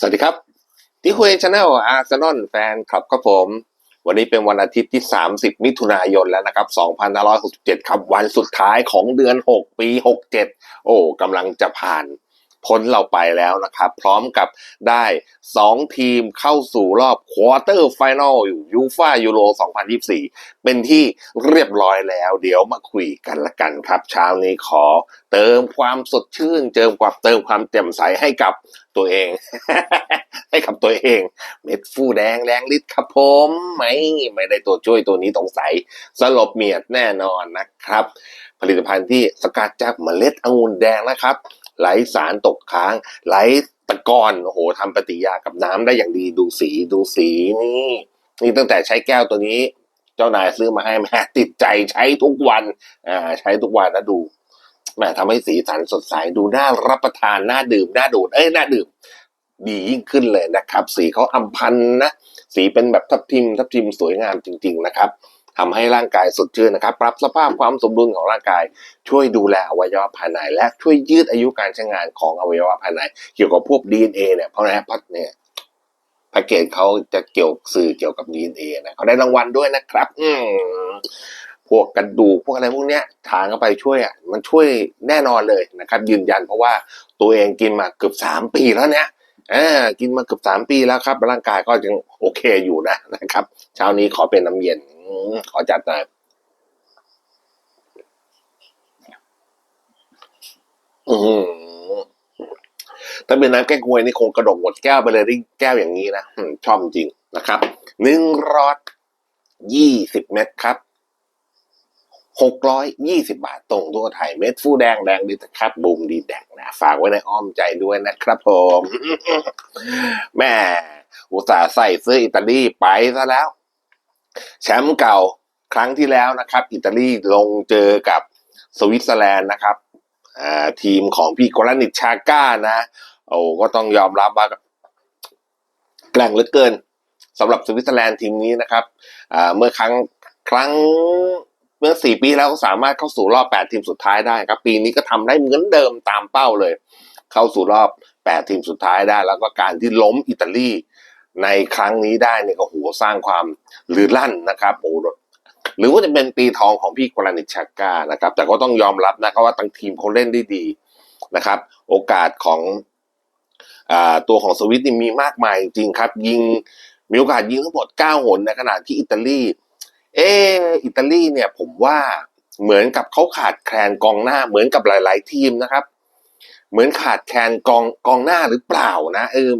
สวัสดีครับที่คุยชาแนลอาร์เซนอลแฟนคลับครับผม วันนี้เป็นวันอาทิตย์ที่ 30 มิถุนายนแล้วนะครับ 2567 ครับ วันสุดท้ายของเดือน 6 ปี 67 โอ้กำลังจะผ่าน พ้นเราไปแล้วนะครับ พร้อมกับได้ 2 ทีมเข้าสู่รอบควอเตอร์ไฟแนลยูฟายูโร 2024 เป็นที่เรียบร้อยแล้ว เดี๋ยวมาคุยกันละกันครับ เช้านี้ขอเติมความสดชื่น เติมความเติมความแจ่มใสให้กับตัวเอง ให้กับตัวเอง เม็ดฟูแดงแรงฤทธิ์ครับผมไม่ไม่ได้ตัวช่วยตัวนี้ตรงใสยสลบเมียดแน่นอนนะครับ ผลิตภัณฑ์ที่สกัดจากเมล็ดองุ่นแดงนะครับ ไหลสารตกค้าง ไหลตะกอนโอ้โหทำปฏิยากับน้ำได้อย่างดีดูสีดูสีนี่นี่ตั้งแต่ใช้แก้วตัวนี้ เจ้านายซื้อมาให้แม่ติดใจใช้ทุกวันอ่าใช้ทุกวันแล้วดูแม่ทำให้สีสันสดใสดูน่ารับประทานน่าดื่มน่าดูดเอ้ยน่าดื่ม ดียิ่งขึ้นเลยนะครับ สีเขาอำพันนะสีเป็นแบบทับทิมทับทิมสวยงามจริง ๆ นะครับ ทำให้ร่างกายสดชื่นนะครับ ปรับสภาพความสมดุลของร่างกาย ช่วยดูแลอวัยวะภายใน และช่วยยืดอายุการใช้งานของอวัยวะภายใน เกี่ยวกับพวก DNA เนี่ยเพราะนะพัดเนี่ยแพ็กเกจเขาจะเกี่ยวสื่อเกี่ยวกับ DNA นะเขาได้รางวัลด้วยนะครับ อืพวกกระดูกพวกอะไรพวกเนี้ยทานเข้าไปช่วยอะมันช่วยแน่นอนเลยนะครับ ยืนยันเพราะว่าตัวเองกินมาเกือบสามปีแล้วเนี่ยอ่ากินมาเกือบสามปีแล้วครับ ร่างกายก็ยังโอเคอยู่นะนะครับ เช้านี้ขอเป็นน้ำเย็น ขอจัดหน่อยอืมถ้าเป็นน้ำแก้กวยนี่คงกระดกหมดแก้วไปเลยที่แก้วอย่างนี้นะชอบจริงนะครับหนึ่งร้อยยี่สิบเม็ดครับหกร้อยยี่สิบาทตรงทั่วไทยเม็ดฟูแดงแดงดีครับบูมดีแดงนะฝากไว้ในอ้อมใจด้วยนะครับผมแม่อุตส่าห์ใส่เสื้ออิตาลีไปซะแล้ว แชมป์เก่าครั้งที่แล้วนะครับ อิตาลีลงเจอกับสวิตเซอร์แลนด์นะครับอ่าทีมของพี่กรานิตชาก้านะ โอ้ก็ต้องยอมรับว่าแกร่งเหลือเกินสำหรับสวิตเซอร์แลนด์ทีมนี้นะครับอ่าเมื่อครั้งครั้งเมื่อสี่ปีแล้วก็สามารถเข้าสู่รอบแปดทีมสุดท้ายได้ครับ ปีนี้ก็ทำได้เหมือนเดิมตามเป้าเลย เข้าสู่รอบแปดทีมสุดท้ายได้ แล้วก็การที่ล้มอิตาลี ในครั้งนี้ได้เนี่ยก็โหสร้างความลือลั่นนะครับโอ้โหรือว่าจะเป็นปีทองของพี่กรานิตชาก้านะครับ แต่ก็ต้องยอมรับนะครับว่าทั้งทีมเขาเล่นได้ดีนะครับ โอกาสของอตัวของสวิตนี่มีมากมายจริงครับ ยิงมีโอกาสยิงทั้งหมดเก้าหนในขณะที่อิตาลี เอออิตาลีเนี่ยผมว่าเหมือนกับเขาขาดแคลนกองหน้าเหมือนกับหลาย ๆ ทีมนะครับ เหมือนขาดแคลนกองกองหน้าหรือเปล่านะเออ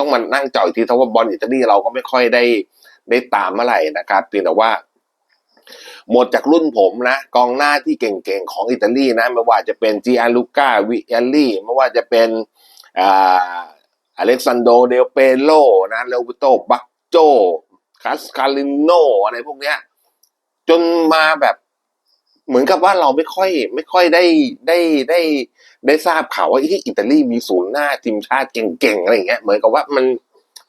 ต้องมานั่งเจ่อยทีเพราะว่าบอลอิตาลีเราก็ไม่ค่อยได้ได้ตามเมื่อไหร่นะครับเพียงแต่ว่าหมดจากรุ่นผมนะ กองหน้าที่เก่งๆ ของอิตาลีนะ ไม่ว่าจะเป็นจีอาลูก้าวิเอลลี่ไม่ว่าจะเป็นอ่าอเล็กซานโดเดลเปโลนะเลวิโตบักโจคาสคาลิโนอะไรพวกเนี้ยจนมาแบบเหมือนกับว่าเราไม่ค่อยไม่ค่อยได้ได้ได้ ได้ทราบข่าวว่าที่อิตาลีมีศูนย์หน้าทีมชาติเก่งๆอะไรอย่างเงี้ยเหมือนกับว่ามัน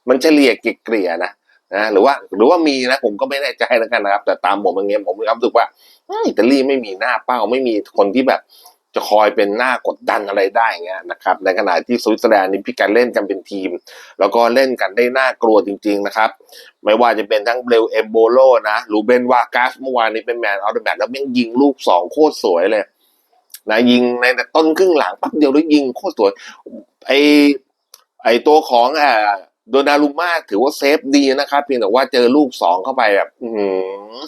มันเฉลี่ยเกลี่ยนะนะหรือว่าหรือว่ามีนะผมก็ไม่แน่ใจแล้วกันนะครับ แต่ตามผมอย่างเงี้ยผมมีความรู้สึกว่าอิตาลีไม่มีหน้าเป้าไม่มีคนที่แบบจะคอยเป็นหน้ากดดันอะไรได้เงี้ยนะครับ ในขณะที่สวิตเซอร์แลนด์นี่พี่การเล่นกันเป็นทีม แล้วก็เล่นกันได้น่ากลัวจริง ๆ นะครับ ไม่ว่าจะเป็นทั้งเบลเอมโบโลนะลูเบนวากาสเมื่อวานนี้เป็นแมนออฟเดอะแมตแล้วแม่งยิงลูกสองโคตรสวยเลย นะยิงในต้นครึ่งหลังปั๊บเดียวแล้วยิงโคตรสวยไอไอตัวของอ่าโดนารุม่าถือว่าเซฟดีนะครับเพียงแต่ว่าเจอลูกสองเข้าไปแบบอือหือ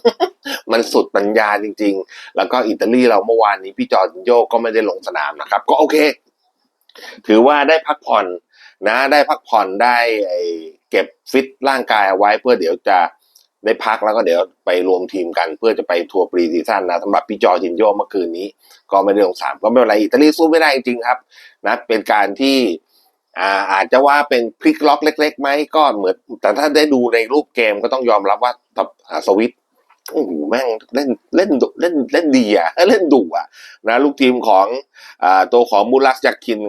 มันสุดปัญญาจริง ๆ แล้วก็อิตาลีเราเมื่อวานนี้พี่จอร์จินโยก็ไม่ได้ลงสนามนะครับ ก็โอเค ถือว่าได้พักผ่อนนะ ได้พักผ่อนได้เก็บฟิตร่างกายเอาไว้เพื่อเดี๋ยวจะ ได้พักแล้วก็เดี๋ยวไปรวมทีมกัน เพื่อจะไปทัวร์ปรีซีซั่นนะสำหรับพี่จอร์จินโยเมื่อคืนนี้ ก็ไม่ได้ลงสามก็ไม่เป็นไรอิตาลีสู้ไม่ได้จริงครับนะเป็นการที่อาอาจจะว่าเป็นพลิกล็อกเล็กๆไหมก็เหมือนแต่ถ้าได้ดูในรูปเกมก็ต้องยอมรับว่าตับอ่าสวิตโอ้โหแม่งเล่นเล่นเล่นเล่นดีอะเล่นดุอะนะลูกทีมของอตัวของมูลัสจากคิน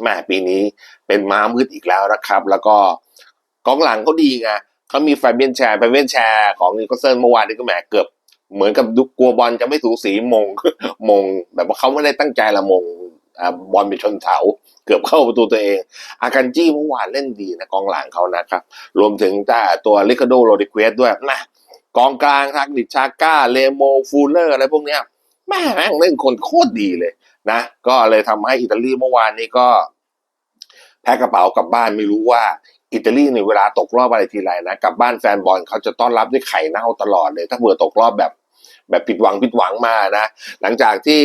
แหมปีนี้เป็นม้ามืดอีกแล้วนะครับ แล้วก็กองหลังเขาดีไง เขามีไฟเบียนแชร์ไฟเบียนแชร์ของนิโคลเซนเมื่อวานนี้ก็แหมเกือบเหมือนกับดูกลัวบอลจะไม่สูสีมงมง แบบว่าเขาไม่ได้ตั้งใจละมงอบอลไปชนเสาเกือบเข้าประตูตัวเอง อากันจี้เมื่อวานเล่นดีนะกองหลังเขานะครับ รวมถึงแต่ตัวลิคาโดโรดิเควสด้วยนะกองกลางทักดิชาก้าเลโมฟูลเลอร์อะไรพวกเนี้ยแม่งเล่นคนโคตรดีเลยนะ ก็เลยทำให้อิตาลีเมื่อวานนี้ก็ แพ็คกระเป๋ากลับบ้านไม่รู้ว่า อิตาลีในเวลาตกรอบอะไรทีไรนะกลับบ้านแฟนบอลเขาจะต้อนรับด้วยไข่เน่าตลอดเลย ถ้าเผื่อตกรอบแบบแบบผิดหวังผิดหวังมานะหลังจากที่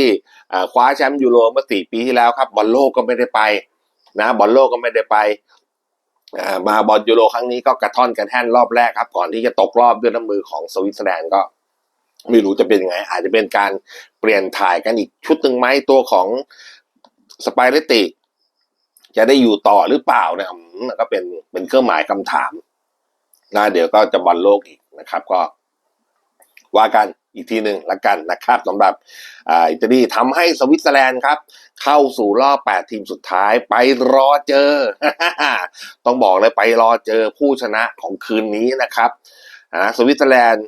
คว้าแชมป์ยูโรเมื่อสี่ปีที่แล้วครับบอลโลกก็ไม่ได้ไปนะบอลโลกก็ไม่ได้ไปมาบอลยูโรครั้งนี้ก็กระท่อนกระแท่นรอบแรกครับ ก่อนที่จะตกรอบด้วยน้ำมือของสวิตเซอร์แลนด์ก็ไม่รู้จะเป็นยังไง อาจจะเป็นการเปลี่ยนถ่ายกันอีกชุดหนึ่งไหมตัวของสไปเรติ จะได้อยู่ต่อหรือเปล่าเนี่ย ก็เป็นเป็นเครื่องหมายคำถามนะเดี๋ยวก็จะบอลโลกอีกนะครับ ก็ว่ากันอีกทีหนึ่งละกันนะครับสำหรับอิตาลีทำให้สวิตเซอร์แลนด์ครับ เข้าสู่รอบ 8 ทีมสุดท้ายไปรอเจอ ต้องบอกเลยไปรอเจอผู้ชนะของคืนนี้นะครับสวิตเซอร์แลนด์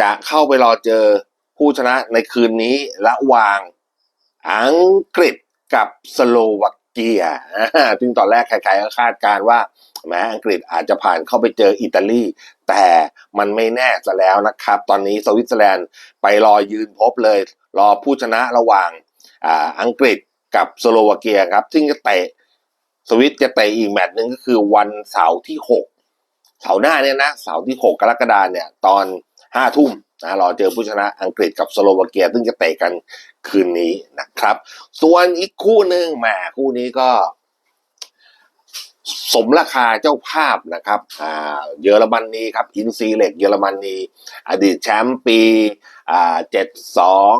จะเข้าไปรอเจอผู้ชนะในคืนนี้ระหว่างอังกฤษกับสโลวา เกียซึ่งตอนแรกใครๆก็คาดการว่าแม้อังกฤษอาจจะผ่านเข้าไปเจออิตาลี แต่มันไม่แน่ซะแล้วนะครับ ตอนนี้สวิตเซอร์แลนด์ไปรอยืนพบเลย รอผู้ชนะระหว่างอังกฤษกับสโลวาเกียครับ ซึ่งจะเตะสวิตจะเตะอีกแมตช์หนึ่งก็คือวันเสาร์ที่หกเสาร์หน้าเนี่ยนะ เสาร์ที่หกกรกฎาเนี่ย ตอน ห้าทุ่มนะรอเจอผู้ชนะอังกฤษกับสโลวาเกียซึ่งจะเตะกันคืนนี้นะครับ ส่วนอีกคู่หนึ่งแหมคู่นี้ก็ สมราคาเจ้าภาพนะครับอ่าเยอรมนีครับ อินซีเล็กเยอรมนีอดีตแชมป์ปีอ่าเจ็ดสอง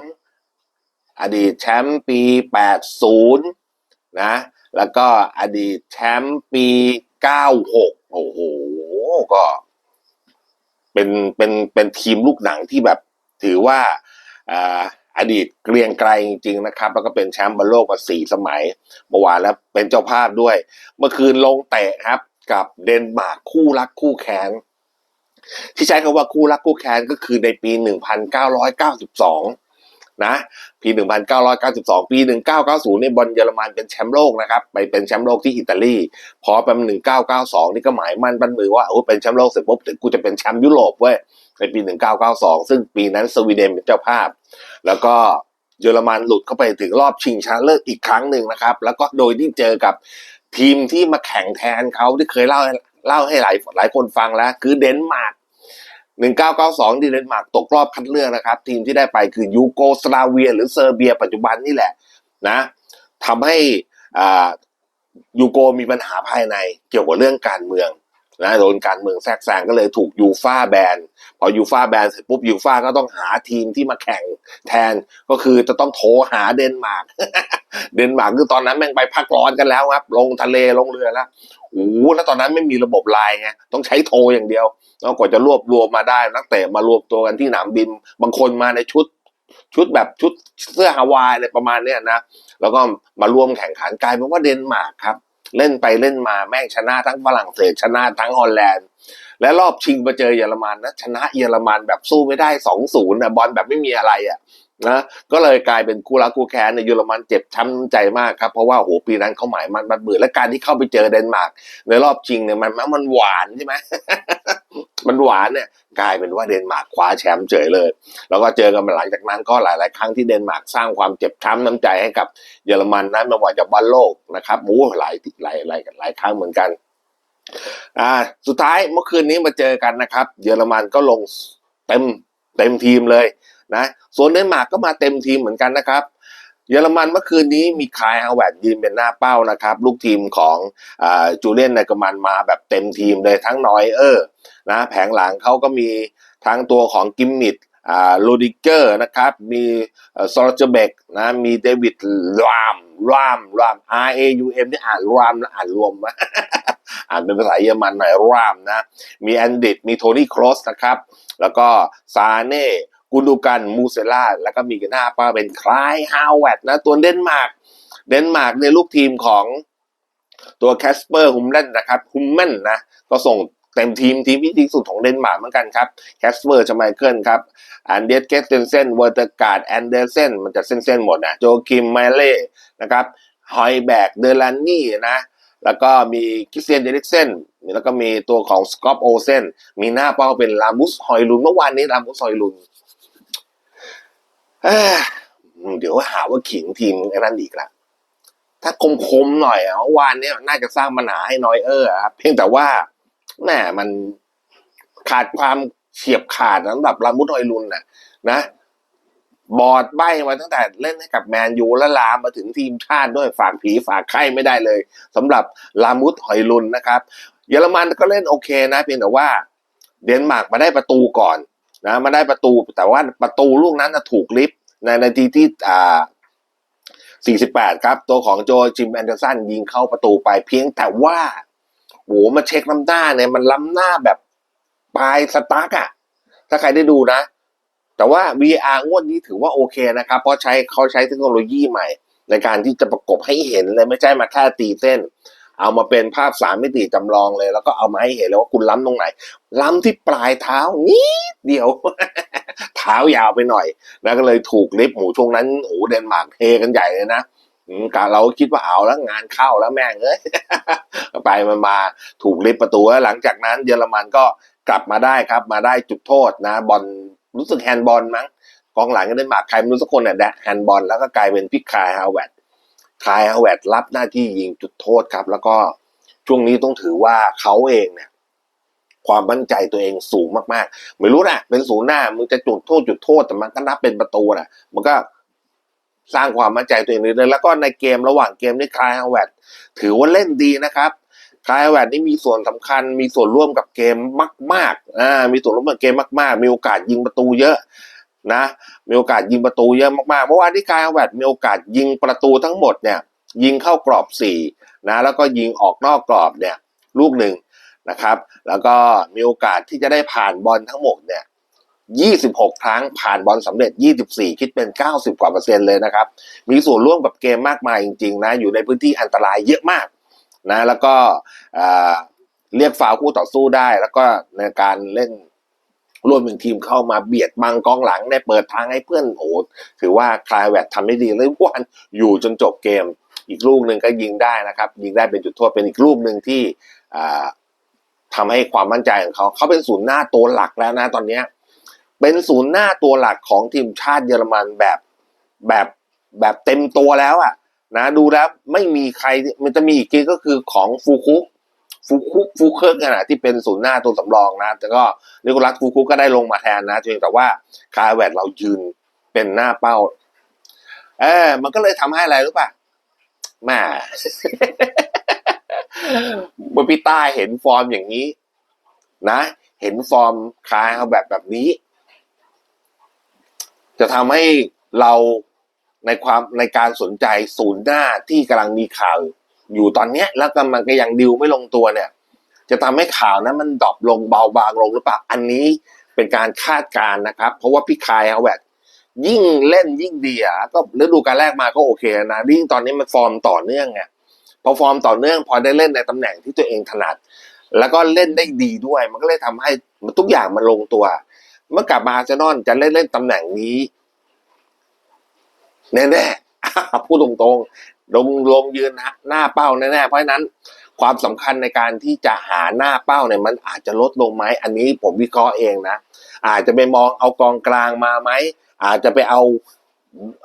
อดีตแชมป์ปีแปดศูนย์นะแล้วก็อดีตแชมป์ปีเก้าหกโอ้โหก็ เป็นเป็นเป็นทีมลูกหนังที่แบบถือว่าอดีตเกรียงไกรจริงๆนะครับ แล้วก็เป็นแชมป์บอลโลกมาสี่สมัยเมื่อวานแล้วเป็นเจ้าภาพด้วย เมื่อคืนลงเตะครับ กับเดนมาร์กคู่รักคู่แค้นที่ใช้คำว่าคู่รักคู่แค้นก็คือในปี 1992 นะปี 1992 ปี 1990เนี่ยบอลเยอรมันเป็นแชมป์โลกนะครับ ไปเป็นแชมป์โลกที่อิตาลีพอเป็น1992 นี่ก็หมายมั่นบันมือว่าโอ้เป็นแชมป์โลกเสร็จปุ๊บเดี๋ยวกูจะเป็นแชมป์ยุโรปเว้ยในปี 1992 ซึ่งปีนั้นสวีเดนเป็นเจ้าภาพ แล้วก็เยอรมันหลุดเข้าไปถึงรอบชิงชนะเลิศอีกครั้งหนึ่งนะครับ แล้วก็โดยที่เจอกับทีมที่มาแข่งแทนเขาที่เคยเล่าเล่าให้หลายหลายคนฟังแล้ว คือเดนมาร์ก 1992ที่เดนมาร์กตกรอบคัดเลือกนะครับ ทีมที่ได้ไปคือยูโกสลาเวีย หรือเซอร์เบีย ปัจจุบันนี่แหละนะทำให้อ่ายูโกมีปัญหาภายในเกี่ยวกับเรื่องการเมืองนะโดนการเมืองแทรกแซงก็เลยถูกยูฟาแบนพอยูฟาแบนเสร็จปุ๊บยูฟาก็ต้องหาทีมที่มาแข่งแทนก็คือจะต้องโทรหาเดนมาร์กเดนมาร์กคือตอนนั้นแม่งไปพักร้อนกันแล้วครับ ลงทะเลลงเรือแล้ว โอ้โหแล้วตอนนั้นไม่มีระบบไลน์ไงต้องใช้โทรอย่างเดียวแล้วกว่าจะรวบรวมมาได้นักเตะมารวมตัวกันที่สนามบิน บางคนมาในชุดชุดแบบชุดเสื้อฮาวายอะไรประมาณเนี้ยนะ แล้วก็มาร่วมแข่งขันกลายเป็นว่าเดนมาร์กครับ เล่นไปเล่นมาแม่งชนะทั้งฝรั่งเศสชนะทั้งฮอลแลนด์ และรอบชิงมาเจอเยอรมันนะชนะเยอรมันแบบสู้ไม่ได้สองศูนย์นะบอลแบบไม่มีอะไรอะ นะก็เลยกลายเป็นคู่รักคู่แค้นในเยอรมันเจ็บช้ำใจมากครับ เพราะว่าโหปีนั้นเขาหมายมันมันเบื่อและการที่เข้าไปเจอเดนมาร์กในรอบชิงเนี่ยมันมันหวานใช่ไหมมันหวานเนี่ยกลายเป็นว่าเดนมาร์กคว้าแชมป์เฉยเลย แล้วก็เจอกันมาหลังจากนั้นก็หลาย ๆ ครั้งที่เดนมาร์กสร้างความเจ็บช้ำน้ำใจให้กับเยอรมันนั้นไม่ว่าจะบอลโลกนะครับโอ้หลายหลายหลายหลายครั้งเหมือนกันอ่าสุดท้ายเมื่อคืนนี้มาเจอกันนะครับ เยอรมันก็ลงเต็มเต็มทีมเลย นะส่วนเดนมาร์กก็มาเต็มทีมเหมือนกันนะครับ เยอรมันเมื่อคืนนี้มีคายฮาวเวิร์ดยืนเป็นหน้าเป้านะครับ ลูกทีมของอจูเลียนไนกมันมาแบบเต็มทีมเลยทั้งนอยเออร์นะแผงหลังเขาก็มีทั้งตัวของกิมมิดโรดิเกอร์นะครับ มีซอลเจเบกนะ มีเดวิดรามรามราม R A U M นี่อ่านรามนะอ่านรวมอ่านเป็นภาษาเยอรมันหน่อยรามนะ มีแอนดิดมีโทนี่ครอสนะครับ แล้วก็ซาเน่ กุนดูกันมูเซล่าแล้วก็มีกหน้าป้าเป็นคลายฮาวเวดนะ ตัวเดนมาร์กเดนมาร์กในลูกทีมของตัวแคสเปอร์ฮุมเลนนะครับฮุมเมนนะ ก็ส่งเต็มทีมทีมที่ดีสุดของเดนมาร์กเหมือนกันครับแคสเปอร์ชไมเคิลครับอันเดสเกสเทนเซนเวอร์เตการ์ดแอนเดอร์เซนมันจะเส้นๆหมดนะโจคิมไมเล่นะครับฮอยแบกเดลันนี่นะแล้วก็มีคิสเซียนเดริกเซนแล้วก็มีตัวของสกอปโอเซนมีหน้าเป้าเป็นลามุสฮอยลุนเมื่อวานนี้ลามุสฮอยลุน เดี๋ยวหาว่าขิงทีมไอ้นั่นอีกละถ้าคมๆหน่อยอะเมื่อวานเนี้ยน่าจะสร้างปัญหาให้นอยเออร์ครับเพียงแต่ว่าแหมมันขาดความเฉียบขาดสำหรับลามุสฮอยลุนน่ะนะ บอดใบมาตั้งแต่เล่นให้กับแมนยูและลามมาถึงทีมชาติด้วยฝากผีฝากไข้ไม่ได้เลยสำหรับลามุสหอยลุนนะครับ เยอรมันก็เล่นโอเคนะเพียงแต่ว่า เดนมาร์กมาได้ประตูก่อน นะมาได้ประตูแต่ว่าประตูลูกนั้นนะถูกลิฟต์ในนาทีที่อ่า48 ครับ ตัวของโจจิมแอนเดอร์สันยิงเข้าประตูไปเพียงแต่ว่าโหมาเช็คล้ำหน้าเนี่ยมันล้ำหน้าแบบปลายสตาร์กอะถ้าใครได้ดูนะ แต่ว่า VR งวดนี้ถือว่าโอเคนะครับ เพราะใช้เขาใช้เทคโนโลยีใหม่ ในการที่จะประกบให้เห็นเลยไม่ใช่มาแค่ตีเส้น เอามาเป็นภาพสามมิติจำลองเลย แล้วก็เอามาให้เห็นเลยว่าคุณล้ำตรงไหน ล้ำที่ปลายเท้านิดเดียว เท้ายาวไปหน่อยนะก็เลยถูกลิฟหมูช่วงนั้นโอ้เดนมาร์กเทกันใหญ่เลยนะกะเราคิดว่าเอาแล้วงานเข้าแล้วแม่งเอ้ยไปมันมาถูกลิฟประตูแล้วหลังจากนั้น เยอรมันก็กลับมาได้ครับ มาได้จุดโทษนะ บอลรู้สึกแฮนด์บอลมั้งกองหลังก็เดนมาร์กใครไม่รู้สักคนเนี่ยแดะแฮนด์บอลแล้วก็กลายเป็นพิกคายฮาวเวต คายฮาวเวตรับหน้าที่ยิงจุดโทษครับ แล้วก็ช่วงนี้ต้องถือว่าเขาเองเนี่ยความมั่นใจตัวเองสูงมากๆ ไม่รู้นะเป็นศูนย์หน้ามึงจะจุดโทษจุดโทษแต่มันก็นับเป็นประตูนะมันก็สร้างความมั่นใจตัวเองเลยแล้วก็ในเกมระหว่างเกมนี่คายฮาวเวตถือว่าเล่นดีนะครับคายฮาวเวตนี่มีส่วนสำคัญมีส่วนร่วมกับเกมมากๆอ่ามีส่วนร่วมกับเกมมาก ๆ มีโอกาสยิงประตูเยอะ นะมีโอกาสยิงประตูเยอะมากๆ เมื่อวานที่คายฮาวเวตมีโอกาสยิงประตูทั้งหมดเนี่ยยิงเข้ากรอบสี่นะแล้วก็ยิงออกนอกกรอบเนี่ยลูกหนึ่งนะครับ แล้วก็มีโอกาสที่จะได้ผ่านบอลทั้งหมดเนี่ย26 ครั้งผ่านบอลสำเร็จ 24 คิดเป็น 90 กว่าเปอร์เซ็นต์เลยนะครับ มีส่วนร่วมกับเกมมากมายจริงๆนะ อยู่ในพื้นที่อันตรายเยอะมากนะ แล้วก็เรียกฟาวล์คู่ต่อสู้ได้ แล้วก็ในการเล่น ร่วมเป็นทีมเข้ามาเบียดบังกองหลังได้เปิดทางให้เพื่อนโอ้ถือว่าคลายแวดทำได้ดีเลยวันอยู่จนจบเกม อีกลูกหนึ่งก็ยิงได้นะครับ ยิงได้เป็นจุดโทษเป็นอีกลูกหนึ่งที่อ่าทำให้ความมั่นใจของเขาเขาเป็นศูนย์หน้าตัวหลักแล้วนะตอนเนี้ยเป็นศูนย์หน้าตัวหลักของทีมชาติเยอรมันแบบแบบแบบเต็มตัวแล้วอะนะดูแล้วไม่มีใครมันจะมีอีกทีก็คือของฟูคุ ฟูคุฟูเคิร์กนะที่เป็นศูนย์หน้าตัวสำรองนะแต่ก็นิโคลัสฟูคุก็ได้ลงมาแทนนะเพียงแต่ว่าคาร์แวดเรายืนเป็นหน้าเป้าเออมันก็เลยทำให้อะไรรู้ป่ะแม่เมื่อพี่ต้าเห็นฟอร์มอย่างนี้ นะ เห็นฟอร์มคาเอาแบบแบบนี้ จะทำให้เราในความในการสนใจศูนย์หน้าที่กำลังมีข่าว อยู่ตอนเนี้ยแล้วกำลังก็ยังดิวไม่ลงตัวเนี่ย จะทำให้ข่าวนั้นมันดรอปลงเบาบางลงหรือเปล่าอันนี้เป็นการคาดการณ์นะครับ เพราะว่าพี่คายเอาแบบยิ่งเล่นยิ่งดีอะก็ฤดูกาลแรกมาก็โอเคนะยิ่งตอนนี้มันฟอร์มต่อเนื่องไงพอฟอร์มต่อเนื่องพอได้เล่นในตำแหน่งที่ตัวเองถนัด แล้วก็เล่นได้ดีด้วย มันก็เลยทำให้ทุกอย่างมันลงตัว เมื่อกลับมาอาร์เซนอลจะเล่นเล่นตำแหน่งนี้แน่ๆพูดตรงๆ ลงลงยืนหน้าเป้าแน่ๆเพราะฉะนั้นความสำคัญในการที่จะหาหน้าเป้าเนี่ยมันอาจจะลดลงไหมอันนี้ผมวิเคราะห์เองนะ อาจจะไปมองเอากองกลางมาไหมอาจจะไปเอา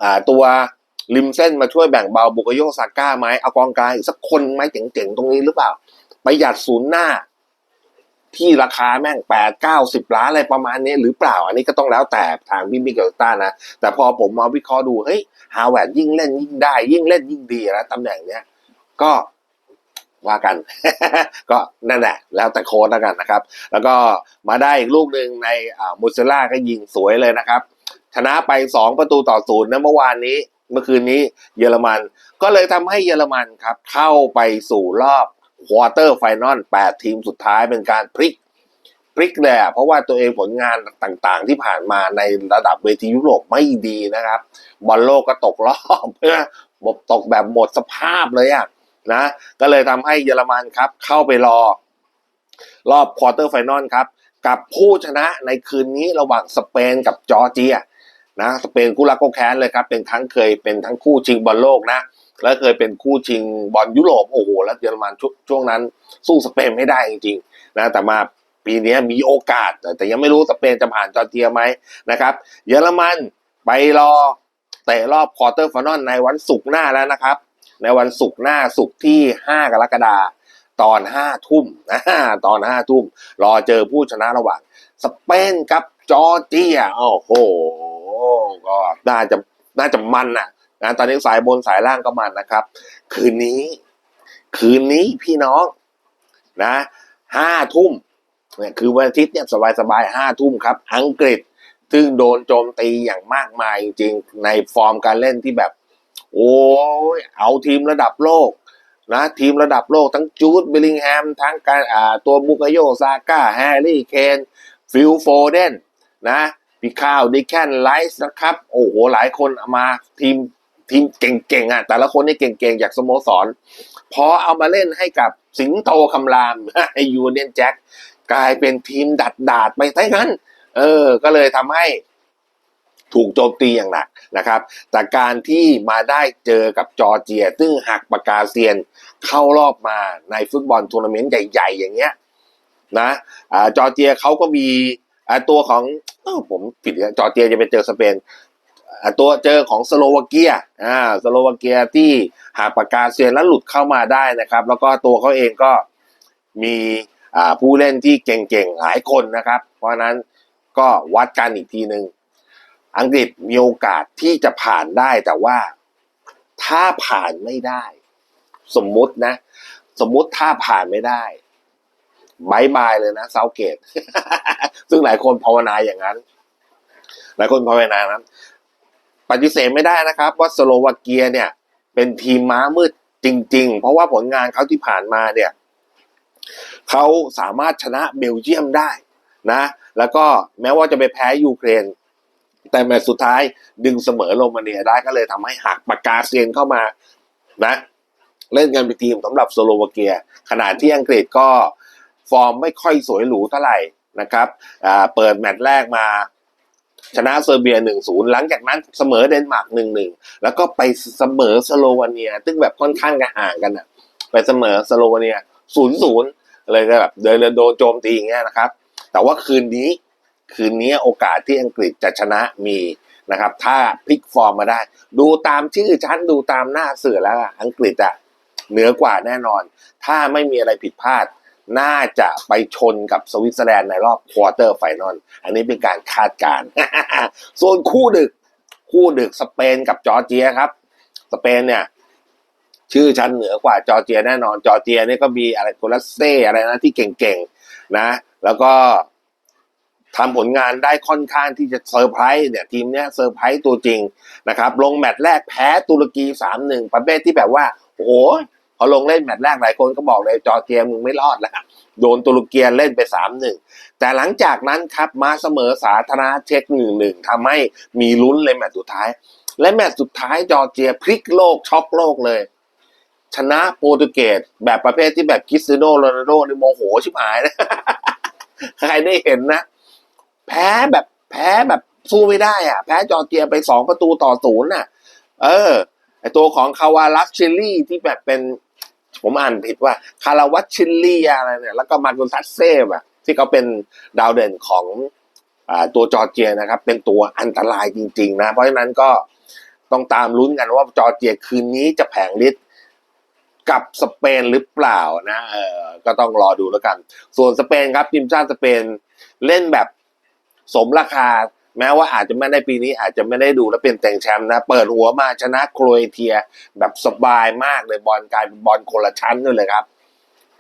อาตัวริมเส้นมาช่วยแบ่งเบาบุกโยซาก้าไหมเอากองกลางอีกสักคนไหมเจ๋งๆตรงนี้หรือเปล่าประหยัดศูนย์หน้า ที่ราคาแม่งแปดเก้าสิบล้านอะไรประมาณนี้หรือเปล่า อันนี้ก็ต้องแล้วแต่ทางพี่มิเกลต้านะ แต่พอผมมาวิเคราะห์ดูเฮ้ยฮาวเวิร์ดยิ่งเล่นยิ่งได้ ยิ่งเล่นยิ่งดีนะตำแหน่งเนี้ยก็ว่ากัน ก็นั่นแหละ แล้วแต่โค้ดแล้วกันนะครับ แล้วก็มาได้อีกลูกหนึ่งในอ่ามูเซล่าก็ยิงสวยเลยนะครับ ชนะไปสองประตูต่อศูนย์นะเมื่อวานนี้ เมื่อคืนนี้เยอรมัน ก็เลยทำให้เยอรมันครับ เข้าไปสู่รอบ ควอเตอร์ไฟนอลแปดทีมสุดท้ายเป็นการพลิกพลิกเลยอะเพราะว่าตัวเองผลงานต่างๆ ที่ผ่านมาในระดับเวทียุโรปไม่ดีนะครับ บอลโลกก็ตกรอบเพื่อหมดตกแบบหมดสภาพเลยอะนะ ก็เลยทำให้เยอรมันครับ เข้าไปรอ รอบควอเตอร์ไฟนอลครับ กับผู้ชนะในคืนนี้ระหว่างสเปนกับจอร์เจียนะสเปนคู่รักก็แค้นเลยครับ เป็นทั้งเคยเป็นทั้งคู่ชิงบอลโลกนะ และเคยเป็นคู่ชิงบอลยุโรปโอ้โหแล้วเยอรมันช,ช่วงนั้นสู้สเปนไม่ได้จริงๆนะแต่มาปีนี้มีโอกาส แต่ยังไม่รู้สเปนจะผ่านจอร์เจียไหมนะครับเยอรมันไปรอเตะรอบควอเตอร์ฟนอลในวันศุกร์หน้าแล้วนะครับ ในวันศุกร์หน้าศุกร์ที่ 5 กรกฎาตอน5ทุ่มนะตอน5ทุ่ม รอเจอผู้ชนะระหว่างสเปนกับจอร์เจียโอ้โหก็น่าจะน่าจะมันนะ นตอนนี้สายบนสายล่างก็มันนะครับ คืนนี้ คืนนี้พี่น้องนะห้าทุ่มเนี่ยคือวันอาทิตย์เนี่ยสบายสบายห้าทุ่มครับ อังกฤษซึ่งโดนโจมตีอย่างมากมายจริงๆในฟอร์มการเล่นที่แบบ โอ้ยเอาทีมระดับโลกนะทีมระดับโลกทั้งจูดเบลลิงแฮม ทั้งการอ่าตัวบุกโยซาก้าแฮร์รี่เคนฟิลโฟเดนนะพี่ข้าวดิแคนไลส์นะครับ โอ้โห หลายคนมาทีม ทีมเก่งๆอะแต่ละคนนี่เก่งๆ จากสโมสร พอเอามาเล่นให้กับสิงโตคำรามไอยูเนียนแจ็คกลายเป็นทีมดัดดาดๆไปซะงั้น เออ ก็เลยทำให้ถูกโจมตีอย่างหนักนะครับ แต่การที่มาได้เจอกับจอร์เจีย ซึ่งหักปากกาเซียนเข้ารอบมาในฟุตบอลทัวร์นาเมนต์ใหญ่ๆ อย่างเงี้ยนะอ่าจอร์เจียเขาก็มีอ่าตัวของอผมผิดจอร์เจียจะไปเจอสเปน ตัวเจอของสโลวาเกียอ่าสโลวาเกียที่หักปากกาเซียนแล้วหลุดเข้ามาได้นะครับ แล้วก็ตัวเขาเองก็มีผู้เล่นที่เก่งๆหลายคนนะครับ เพราะฉะนั้นก็วัดกันอีกทีหนึ่งอังกฤษมีโอกาสที่จะผ่านได้แต่ว่าถ้าผ่านไม่ได้ สมมุตินะ สมมุติถ้าผ่านไม่ได้บายบายเลยนะเซาเกต ซึ่งหลายคนภาวนาอย่างนั้น หลายคนภาวนานั้น ปฏิเสธไม่ได้นะครับ ว่าสโลวาเกียเนี่ยเป็นทีมม้ามืดจริง ๆ เพราะว่าผลงานเขาที่ผ่านมาเนี่ยเขาสามารถชนะเบลเยียมได้นะ แล้วก็แม้ว่าจะไปแพ้ยูเครน แต่แมตช์สุดท้ายดึงเสมอโรมาเนียได้ก็เลยทำให้หักปากกาเซียนเข้ามานะเล่นกันเป็นทีมสำหรับสโลวาเกีย ขณะที่อังกฤษก็ฟอร์มไม่ค่อยสวยหรูเท่าไหร่นะครับเปิดแมตช์แรกมา ชนะเซอร์เบีย1-0หลังจากนั้นเสมอเดนมาร์ก1-1แล้วก็ไปเสมอสโลวาเนีย ซึ่งแบบค่อนข้างจะห่างกันอะไปเสมอสโลวาเนีย0-0เลยก็แบบเดินโดนโจมตีอย่างเงี้ยนะครับ แต่ว่าคืนนี้คืนนี้โอกาสที่อังกฤษจะชนะมีนะครับ ถ้าพลิกฟอร์มมาได้ ดูตามชื่อชั้นดูตามหน้าเสือแล้วอะอังกฤษอะเหนือกว่าแน่นอน ถ้าไม่มีอะไรผิดพลาด น่าจะไปชนกับสวิตเซอร์แลนด์ในรอบควอเตอร์ไฟนอลอันนี้เป็นการคาดการณ์ ส่วนคู่ดึก คู่ดึกสเปนกับจอร์เจียครับ สเปนเนี่ย ชื่อชั้นเหนือกว่าจอร์เจียแน่นอน จอร์เจียเนี่ยก็มีอะไรโคลัสเซ่อะไรนะที่เก่งๆนะ แล้วก็ทำผลงานได้ค่อนข้างที่จะเซอร์ไพรส์เนี่ยทีมเนี้ยเซอร์ไพรส์ตัวจริงนะครับ ลงแมตช์แรกแพ้ตุรกีสามหนึ่งประเภทที่แบบว่า โอ้ อลงเล่นแมตช์แรกหลายคนก็บอกเลยจอเจียมึงไม่รอดแล้วโดนตุรกีเล่นไปสามหนึ่งแต่หลังจากนั้นครับมาเสมอสาธารณเช็คหนึ่งหนึ่งทำให้มีลุ้นเลยแมตช์สุดท้าย และแมตช์สุดท้ายจอร์เจียพลิกโลกช็อกโลกเลย ชนะโปรตุเกสแบบประเภทที่แบบคริสเตโนโรนัลโดนี่โมโหชิบหายนะใครได้เห็นนะ แพ้แบบแพ้แบบสู้ไม่ได้อะ แพ้จอร์เจียไปสองประตูต่อศูนย์น่ะ เออไอตัวของคาวาลัสชิลลี่ที่แบบเป็น ผมอ่านผิดว่าคาราวัตชิลลี่อะไรเนี่ยแล้วก็มากุนทัสเซ่อะที่เขาเป็นดาวเด่นของอตัวจอร์เจียนะครับ เป็นตัวอันตรายจริง ๆ นะ เพราะฉะนั้นก็ต้องตามลุ้นกันว่าจอร์เจียคืนนี้จะแผงฤทธิ์กับสเปนหรือเปล่านะเออก็ต้องรอดูแล้วกัน ส่วนสเปนครับทีมชาติสเปนเล่นแบบสมราคา แม้ว่าอาจจะไม่ได้ปีนี้อาจจะไม่ได้ดูแล้วเป็นแต่งแชมป์นะ เปิดหัวมาชนะโครเอเชีย แบบสบายมากเลยบอลกลายเป็นบอลคนละชั้นเลยครับ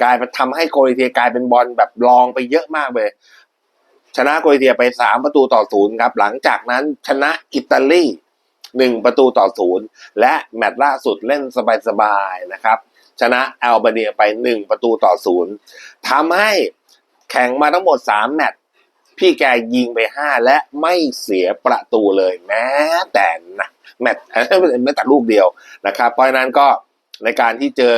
กลายมาทำให้โครเอเชียกลายเป็นบอลแบบรองไปเยอะมากเลย ชนะโครเอเชียไปสามประตูต่อศูนย์ครับ หลังจากนั้นชนะอิตาลีหนึ่งประตูต่อศูนย์และแมตช์ล่าสุดเล่นสบายๆนะครับ ชนะแอลเบเนียไปหนึ่งประตูต่อศูนย์ทำให้แข่งมาทั้งหมดสามแมตช์ พี่แกยิงไปห้าและไม่เสียประตูเลยแม้แต่นะแมตช์แม้แต่ลูกเดียวนะครับ เพราะฉะนั้นก็ในการที่เจอ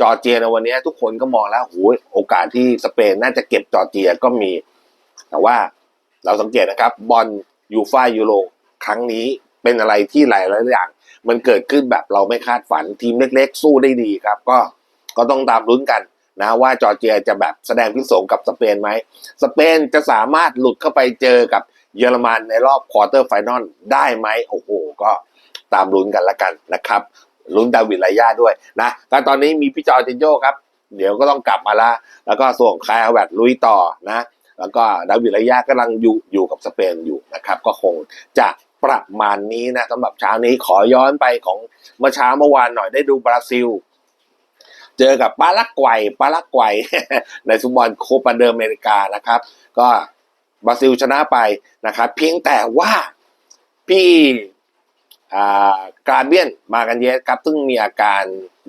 จอร์เจียในวันนี้ทุกคนก็มองแล้วโอ้ยโอกาสที่สเปนน่าจะเก็บจอร์เจียก็มี แต่ว่าเราสังเกตนะครับบอลยูฟ่ายูโรครั้งนี้เป็นอะไรที่หลายหลายอย่าง มันเกิดขึ้นแบบเราไม่คาดฝันทีมเล็ก ๆ สู้ได้ดีครับ ก็ก็ต้องตามลุ้นกัน นะว่าจอร์เจียจะแบบแสดงพิสงกับสเปนไหม สเปนจะสามารถหลุดเข้าไปเจอกับเยอรมันในรอบควอเตอร์ไฟนอลได้ไหมโอ้โห ก็ตามลุ้นกันละกันนะครับลุ้นดาวิดไลยาด้วยนะก็ตอนนี้มีพี่จอร์จินโยครับ เดี๋ยวก็ต้องกลับมาละแล้วก็ส่งคายอาแวดลุยต่อนะ แล้วก็ดาวิดไลยากำลังอยู่อยู่กับสเปนอยู่นะครับ ก็คงจะประมาณนี้นะสำหรับเช้านี้ขอย้อนไปของเมื่อเช้าเมื่อวานหน่อยได้ดูบราซิล เจอกับปารากวัยปารากวัยในฟุตบอลโคปาเดอร์เมริกานะครับ ก็บราซิลชนะไปนะครับเพียงแต่ว่าพี่กาเบียนมากันเยสครับซึ่งมีอาการ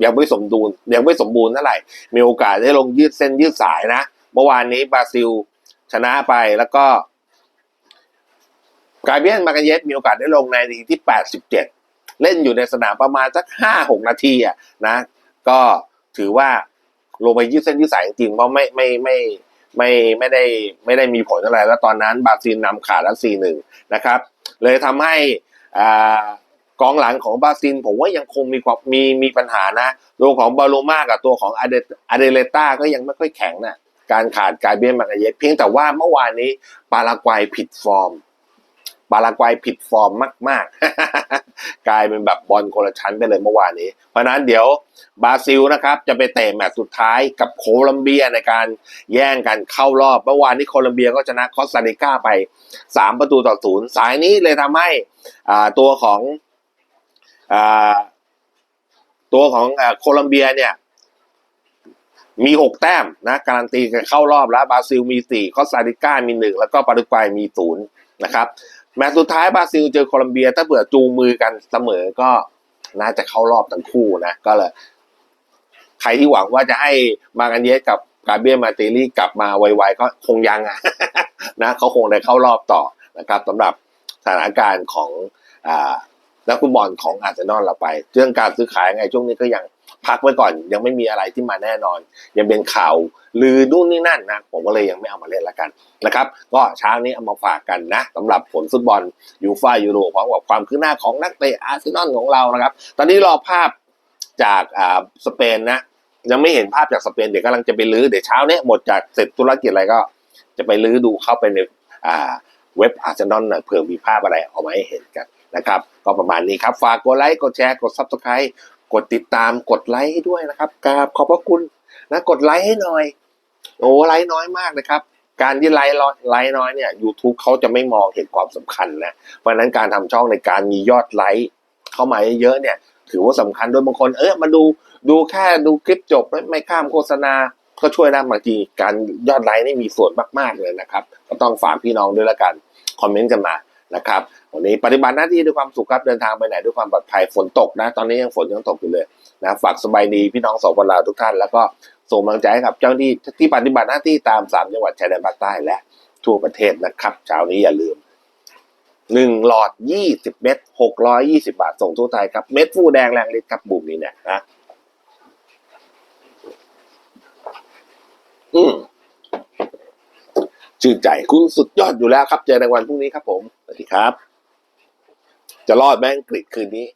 ยังไม่สมดุลยังไม่สมบูรณ์เท่าไหร่ มีโอกาสได้ลงยืดเส้นยืดสายนะ เมื่อวานนี้บราซิลชนะไปแล้วก็กาเบียนมากันเยสมีโอกาสได้ลงในทีที่ 87 เล่นอยู่ในสนามประมาณสัก 5-6 นาทีอะนะ ก็ ถือว่าลงไปยืดเส้นยืดสายจริงเพราะไม่ไม่ไม่ไม่ไม่ได้ไม่ได้มีผลอะไรแล้วตอนนั้นบราซิลนำขาดแล้วสี่หนึ่งนะครับ เลยทำให้อ่ากองหลังของบราซิลผมว่ายังคงมีความมีมีปัญหานะตัวของบาโลมากับตัวของอาเดอาเดเลต้าก็ยังไม่ค่อยแข็งนะการขาดการเบียนมากเยสเพียงแต่ว่าเมื่อวานนี้ปารากวัยผิดฟอร์ม ปารากวัยผิดฟอร์มมาก ๆ กลายเป็นแบบบอลคนละชั้นไปเลยเมื่อวานนี้ เพราะนั้นเดี๋ยวบราซิลนะครับจะไปเตะแมตช์สุดท้ายกับโคลัมเบียในการแย่งกันเข้ารอบ เมื่อวานนี้โคลัมเบียก็ชนะคอสตาริกาไป 3 ประตูต่อศูนย์สายนี้เลยทำให้ตัวของอตัวของอโคลัมเบียเนี่ยมีหกแต้มนะการันตีกันเข้ารอบแล้วบราซิลมีสี่คอสตาริกามีหนึ่งแล้วก็ปารุกวัยมีศูนย์นะครับ แมตช์สุดท้ายบราซิลเจอโคลัมเบีย ถ้าเผื่อจูงมือกันเสมอก็น่าจะเข้ารอบทั้งคู่นะ ก็เลย ใครที่หวังว่าจะให้มากันเยสกับกาเบียมาเตลี่กลับมาไวๆก็คงยังอะนะเขาคงได้เข้ารอบต่อนะครับสำหรับสถานการณ์ของอนักฟุตบอลของอาร์เซนอลเราไป เรื่องการซื้อขายไงช่วงนี้ก็ยัง พักไว้ก่อนยังไม่มีอะไรที่มาแน่นอน ยังเป็นข่าวลือนู่นนี่นั่นนะผมก็เลยยังไม่เอามาเล่นละกันนะครับก็เช้านี้เอามาฝากกันนะสำหรับผลฟุตบอลยูฟ่ายูโรพร้อมกับความคืบหน้าของนักเตะอาร์เซนอลของเรานะครับ ตอนนี้รอภาพจากอ่าสเปนนะยังไม่เห็นภาพจากสเปนเดี๋ยวกำลังจะไปลื้อเดี๋ยวเช้านี้หมดจากเสร็จธุรกิจอะไรก็ จะไปลื้อดูเข้าไปในอ่าเว็บอาร์เซนอลนะเผื่อมีภาพอะไรเอามาให้เห็นกันนะครับ ก็ประมาณนี้ครับ ฝากกดไลค์ กดแชร์ กดซับสไครต์ กดติดตามกดไลค์ให้ด้วยนะครับกราบขอบพระคุณนะกดไลค์ให้หน่อย โอ้ไลค์น้อยมากนะครับ การที่ไลค์น้อยไลค์น้อยเนี่ย YouTube เขาจะไม่มองเห็นความสำคัญนะเพราะฉะนั้นการทำช่องในการมียอดไลค์เข้ามาเยอะๆเนี่ย ถือว่าสำคัญด้วยบางคน เออมาดูดูแค่ดูคลิปจบไม่ไม่ข้ามโฆษณาก็ช่วยได้บางทีการยอดไลค์นี่มีส่วนมากๆเลยนะครับ ก็ต้องฝากพี่น้องด้วยละกัน คอมเมนต์กันมา นะครับวันนี้ปฏิบัติหน้าที่ด้วยความสุขครับเดินทางไปไหนด้วยความปลอดภัยฝนตกนะ ตอนนี้ยังฝนยังตกอยู่เลยนะฝากสบายดีพี่น้องสปลาวทุกท่าน แล้วก็ส่งกำลังใจให้กับเจ้าหน้าที่ที่ปฏิบัติหน้าที่ตามสามจังหวัดชายแดนภาคใต้และทั่วประเทศนะครับเช้านี้อย่าลืมหนึ่งหลอดยี่สิบเม็ดหกร้อยยี่สิบาทส่งทั่วไทยครับเม็ดฟูแดงแรงฤทธิ์ครับบุ่มนี้เนี่ยนะอืมชื่นใจคุณสุดยอดอยู่แล้วครับ เจอในวันพรุ่งนี้ครับผม สวัสดีครับ จะรอดแม่งกฤษคืนนี้